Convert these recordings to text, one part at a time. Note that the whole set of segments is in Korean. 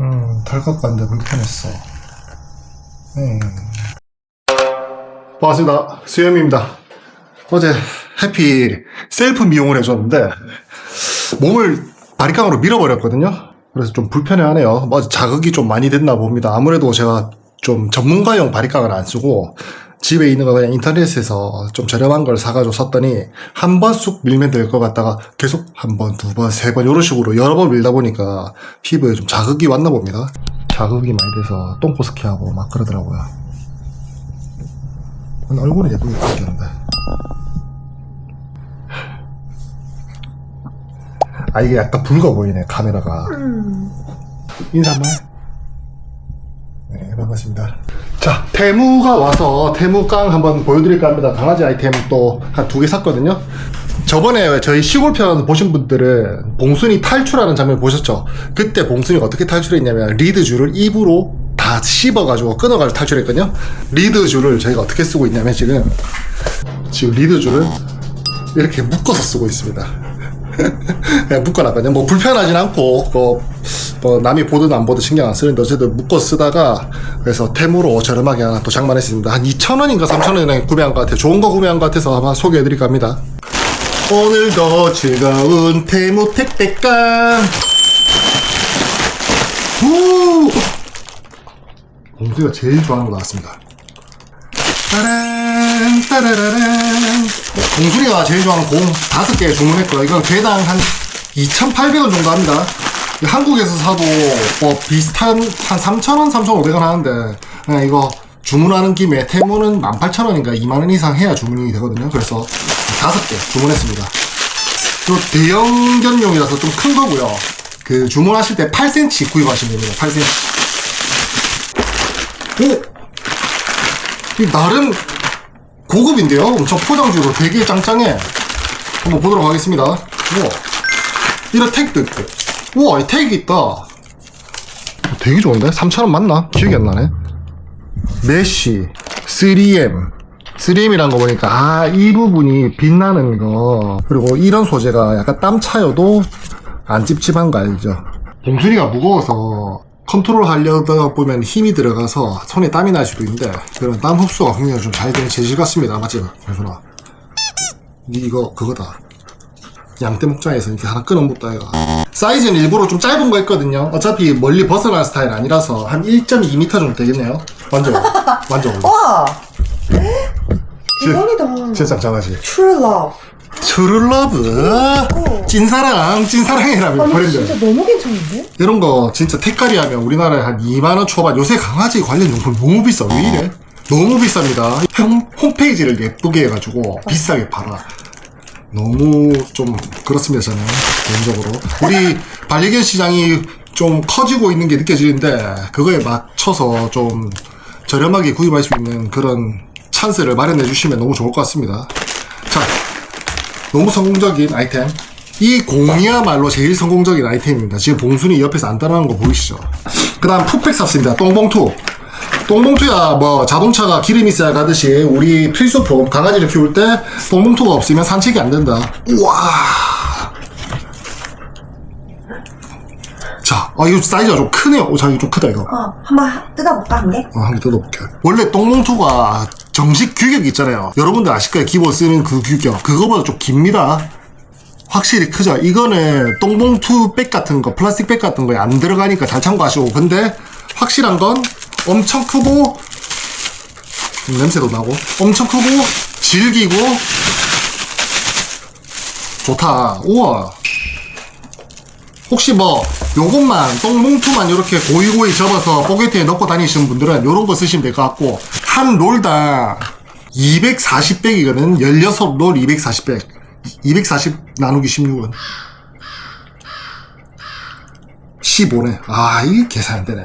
음, 덜컥 갔는데 불편했어. 음. 반갑습니다. 수염입니다. 어제 해피 셀프 미용을 해줬는데 몸을 바리깡으로 밀어버렸거든요. 그래서 좀 불편해하네요. 뭐 자극이 좀 많이 됐나 봅니다. 아무래도 제가 좀 전문가용 바리깡을 안 쓰고 집에 있는 거 그냥 인터넷에서 좀 저렴한 걸 사가지고 썼더니 한 번 쑥 밀면 될 것 같다가 계속 한 번, 두 번, 세 번 이런 식으로 여러 번 밀다 보니까 피부에 좀 자극이 왔나 봅니다. 자극이 많이 돼서 똥꼬스키하고 막 그러더라고요. 얼굴은 예쁘게 바뀌었는데. 아 이게 약간 붉어 보이네 카메라가. 인사 한번 해. 네, 반갑습니다. 자, 테무가 와서 테무깡 한번 보여드릴까 합니다. 강아지 아이템 또 한 두 개 샀거든요. 저번에 저희 시골편 보신 분들은 봉순이 탈출하는 장면 보셨죠? 그때 봉순이가 어떻게 탈출했냐면 리드줄을 입으로 다 씹어가지고 끊어가지고 탈출했거든요. 리드줄을 저희가 어떻게 쓰고 있냐면 지금 지금 리드줄을 이렇게 묶어서 쓰고 있습니다. 묶어놨거든요. 뭐 불편하진 않고 뭐, 뭐 남이 보든 안 보든 신경 안 쓰는데 어쨌든 묶어 쓰다가 그래서 템으로 저렴하게 하나 또 장만했습니다. 한 2,000원인가 3,000원에 구매한 것 같아요. 좋은 거 구매한 것 같아서 아마 소개해드릴까 합니다. 오늘도 즐거운 테무 택배감 후! 공수가 제일 좋아하는 거 나왔습니다. 따란 따라라란 공순이가 제일 좋아하는 공 다섯 개 주문했고요. 이건 개당 한 2,800원 정도 합니다. 한국에서 사도 뭐 비슷한 한 3,000원, 3,500원 하는데 그냥 이거 주문하는 김에 태무는 18,000원인가 2만원 이상 해야 주문이 되거든요. 그래서 다섯 개 주문했습니다. 또 대형 견용이라서 좀 큰 거고요. 그 주문하실 때 8cm 구입하시면 됩니다. 8cm. 오! 이 나름 고급인데요? 엄청 포장지로 되게 짱짱해. 한번 보도록 하겠습니다. 우와. 이런 택도 있고. 우와, 이 택이 있다. 되게 좋은데? 3,000원 맞나? 기억이 안 나네. 메쉬, 3M. 3M이란 거 보니까, 아, 이 부분이 빛나는 거. 그리고 이런 소재가 약간 땀 차여도 안 찝찝한 거 알죠? 봉순이가 무거워서 컨트롤 하려다 보면 힘이 들어가서 손에 땀이 날 수도 있는데 그런 땀 흡수가 굉장히 좀 잘 되는 재질 같습니다. 맞지? 봉순아. 니 이거 그거다. 양떼 목장에서 이렇게 하나 끊어 묻다 이거. 사이즈는 일부러 좀 짧은 거 있거든요. 어차피 멀리 벗어난 스타일 아니라서 한 1.2m 정도 되겠네요. 완전 완전 와! 이번이다. 진짜 짱짱하지. True Love. 트루러브 찐사랑 찐사랑이라면 아니 브랜드 진짜 너무 괜찮은데? 이런 거 진짜 택가리 하면 우리나라에 한 2만원 초반 요새 강아지 관련 용품 너무 비싸 왜 이래? 너무 비쌉니다 홈, 홈페이지를 예쁘게 해가지고 비싸게 팔아 너무 좀 그렇습니다 저는 개인적으로 우리 반려견 시장이 좀 커지고 있는 게 느껴지는데 그거에 맞춰서 좀 저렴하게 구입할 수 있는 그런 찬스를 마련해 주시면 너무 좋을 것 같습니다 자 너무 성공적인 아이템. 이 공이야말로 제일 성공적인 아이템입니다. 지금 봉순이 옆에서 안 따라하는 거 보이시죠? 그 다음 푸팩 샀습니다. 똥봉투. 똥봉투야 뭐 자동차가 기름이 있어야 가듯이 우리 필수품 강아지를 키울 때 똥봉투가 없으면 산책이 안 된다. 우와. 자, 아 이거 사이즈가 좀 크네요. 오, 자 이거 좀 크다 이거. 어, 한번 뜯어볼까, 한 개? 어, 한 개 뜯어볼게요. 원래 똥봉투가 정식 규격이 있잖아요. 여러분들 아실 거예요. 기본 쓰는 그 규격. 그거보다 좀 깁니다. 확실히 크죠? 이거는 똥봉투 백 같은 거, 플라스틱 백 같은 거에 안 들어가니까 잘 참고하시고. 근데 확실한 건 엄청 크고, 음, 냄새도 나고, 엄청 크고, 질기고, 좋다. 우와. 혹시 뭐 요것만 똥봉투만 이렇게 고이고이 접어서 포개트에 넣고 다니시는 분들은 요런 거 쓰시면 될 것 같고 한 롤당 240백이거든 16롤 240백 240 나누기 16은 15네 아 이게 계산 안 되네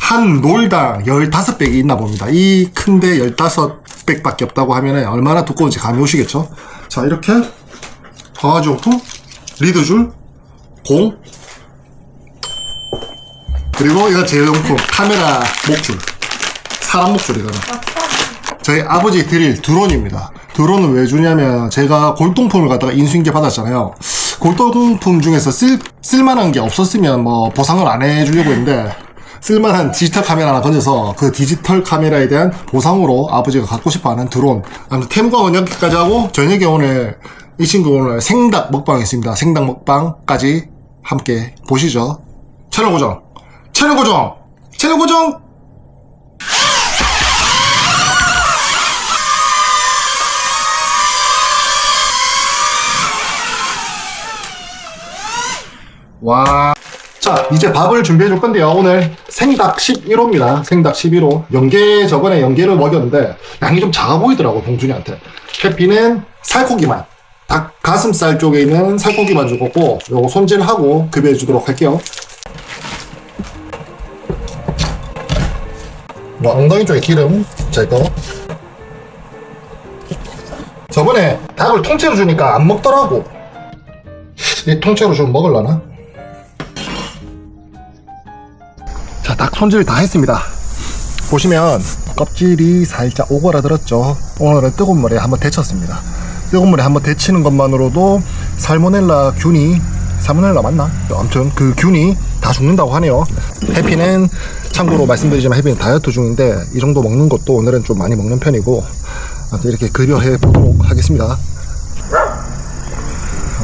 한 롤당 15백이 있나 봅니다. 이 큰데 15백밖에 없다고 하면 얼마나 두꺼운지 감이 오시겠죠? 자 이렇게 강아지 용품 리드줄 공. 그리고 이거 제용품 카메라 목줄. 사람 목줄 이거는. 저희 아버지 드릴 드론입니다. 드론은 왜 주냐면 제가 골동품을 갖다가 인수인계 받았잖아요. 골동품 중에서 쓸, 쓸만한 게 없었으면 뭐 보상을 안 해주려고 했는데 쓸만한 디지털 카메라 하나 건져서 그 디지털 카메라에 대한 보상으로 아버지가 갖고 싶어하는 드론. 아무튼 태무광은 여기까지 하고 저녁에 오늘 이 친구 오늘 생닭 먹방 있습니다. 생닭 먹방까지 함께 보시죠. 채널 고정. 채널 고정. 채널 고정! 와. 자, 이제 밥을 준비해 줄 건데요. 오늘 생닭 11호입니다. 생닭 11호. 연계, 저번에 연계를 먹였는데, 양이 좀 작아 보이더라고, 봉준이한테. 해피는 살코기만. 닭 가슴살 쪽에 있는 살코기만 줄 거고, 요거 손질하고 급여해 주도록 할게요. 뭐, 엉덩이 쪽에 기름 제거. 저번에 닭을 통째로 주니까 안 먹더라고. 이 통째로 좀 먹을라나? 닭 손질 다 했습니다. 보시면 껍질이 살짝 오그라들었죠. 오늘은 뜨거운 물에 한번 데쳤습니다. 뜨거운 물에 한번 데치는 것만으로도 살모넬라 균이 살모넬라 맞나? 아무튼 그 균이 다 죽는다고 하네요. 해피는 참고로 말씀드리지만 해피는 다이어트 중인데 이 정도 먹는 것도 오늘은 좀 많이 먹는 편이고 이렇게 급여해 보도록 하겠습니다.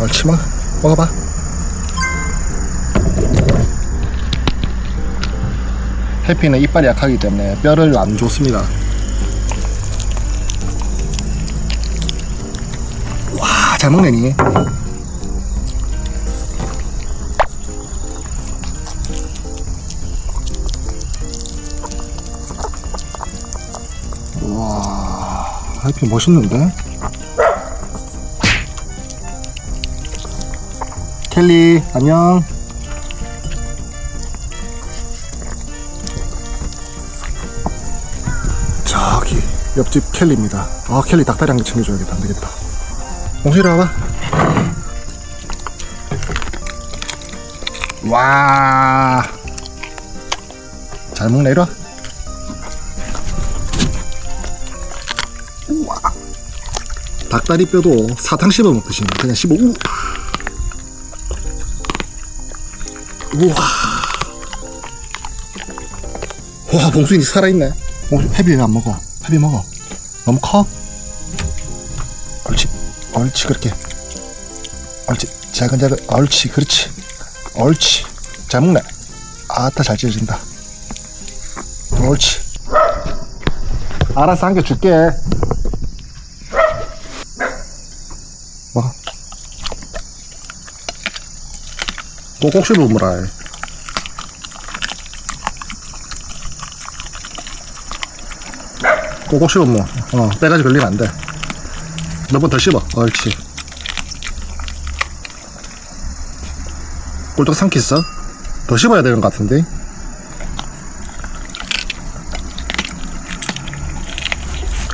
옳지 마 먹어봐. 해피는 이빨이 약하기 때문에 뼈를 안 좋습니다. 와, 잘 먹네 니. 와, 해피 멋있는데? 켈리, 안녕. 옆집 켈리입니다. 아 켈리 닭다리 한 개 챙겨줘야겠다. 안 되겠다. 옹실이 와봐. 와. 잘 먹네 이리 와. 우와. 닭다리 뼈도 사탕 씹어 먹듯이 그냥 씹어. 우. 우와. 와 봉수인이 살아있네. 어, 헤비 왜 안 먹어? 헤비 먹어. 너무 커? 옳지. 옳지, 그렇게. 옳지. 자근자근. 옳지, 그렇지. 옳지. 잘 먹네. 아따, 잘 찢어진다. 옳지. 알아서 한 개 줄게. 먹어. 꼭꼭 씹어 먹어라. 꼭꼭 씹어 뭐. 어, 때까지 걸리면 안 돼. 몇 번 더 씹어. 옳지. 꼴떡 삼키어? 더 씹어야 되는 것 같은데.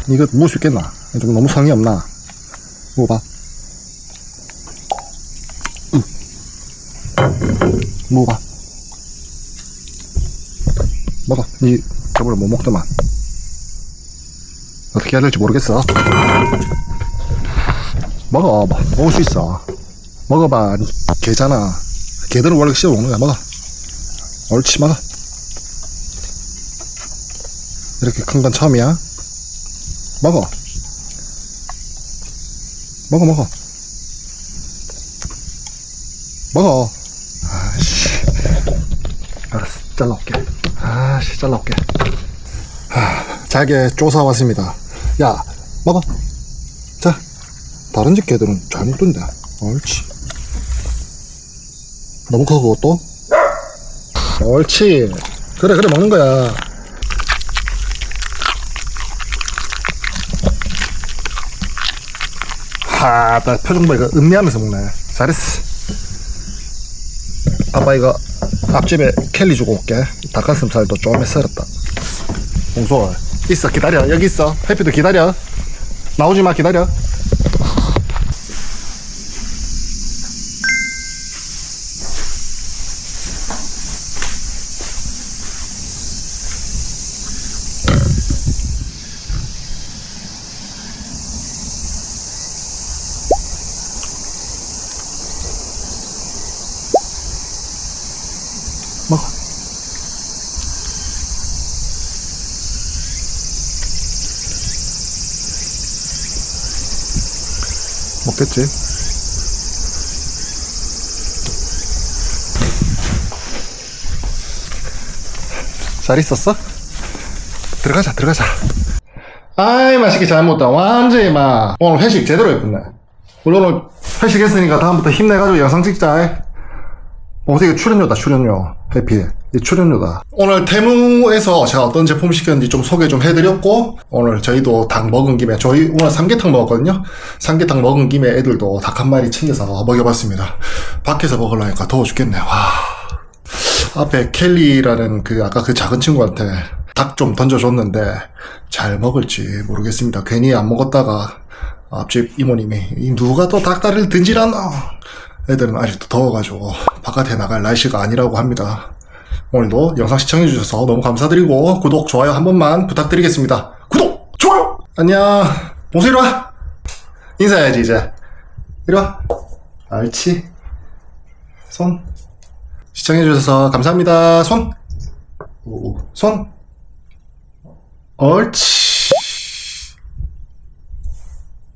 이거 먹을 수 있겠나? 좀 너무 성의 없나? 먹어봐. 응. 먹어봐. 먹어. 니 저번에 못 먹더만. 어떻게 해야 될지 모르겠어. 먹어, 뭐, 먹을 수 있어. 먹어봐, 니 개잖아. 개들은 원래 씹어 먹는 거야, 먹어. 옳지, 먹어. 이렇게 큰 건 처음이야. 먹어. 먹어, 먹어. 먹어. 아씨. 알았어, 잘라올게. 아씨, 잘라올게. 잘게 쪼사 왔습니다. 야, 먹어. 자, 다른 집 개들은 잘 먹던데. 옳지. 너무 커, 그것도? 옳지. 그래, 그래, 먹는 거야. 하, 나 표정 봐, 이거 음미하면서 먹네. 잘했어. 아빠 이거 앞집에 켈리 주고 올게. 닭가슴살도 좀 썰었다. 홍소 있어 기다려. 여기 있어. 해피도 기다려. 나오지 마 기다려. 먹어. 겠지. 잘 있었어? 들어가자, 들어가자. 아이, 맛있게 잘 먹었다. 완전히 막, 오늘 회식 제대로 했구나. 우리 오늘 회식했으니까 다음부터 힘내가지고 영상 찍자. 어, 이거 출연료다, 출연료. 해피. 이 출연료다. 오늘 테무에서 제가 어떤 제품 시켰는지 좀 소개 좀 해드렸고, 오늘 저희도 닭 먹은 김에, 저희 오늘 삼계탕 먹었거든요? 삼계탕 먹은 김에 애들도 닭 한 마리 챙겨서 먹여봤습니다. 밖에서 먹으려니까 더워 죽겠네. 와. 앞에 켈리라는 그 아까 그 작은 친구한테 닭 좀 던져줬는데 잘 먹을지 모르겠습니다. 괜히 안 먹었다가 앞집 이모님이 이 누가 또 닭다리를 든지라노? 애들은 아직도 더워가지고 바깥에 나갈 날씨가 아니라고 합니다. 오늘도 영상 시청해주셔서 너무 감사드리고 구독, 좋아요 한 번만 부탁드리겠습니다. 구독, 좋아요! 안녕. 봉수 이리 와. 인사해야지 이제. 이리 와. 옳지. 손. 시청해주셔서 감사합니다. 손. 오, 손. 옳지.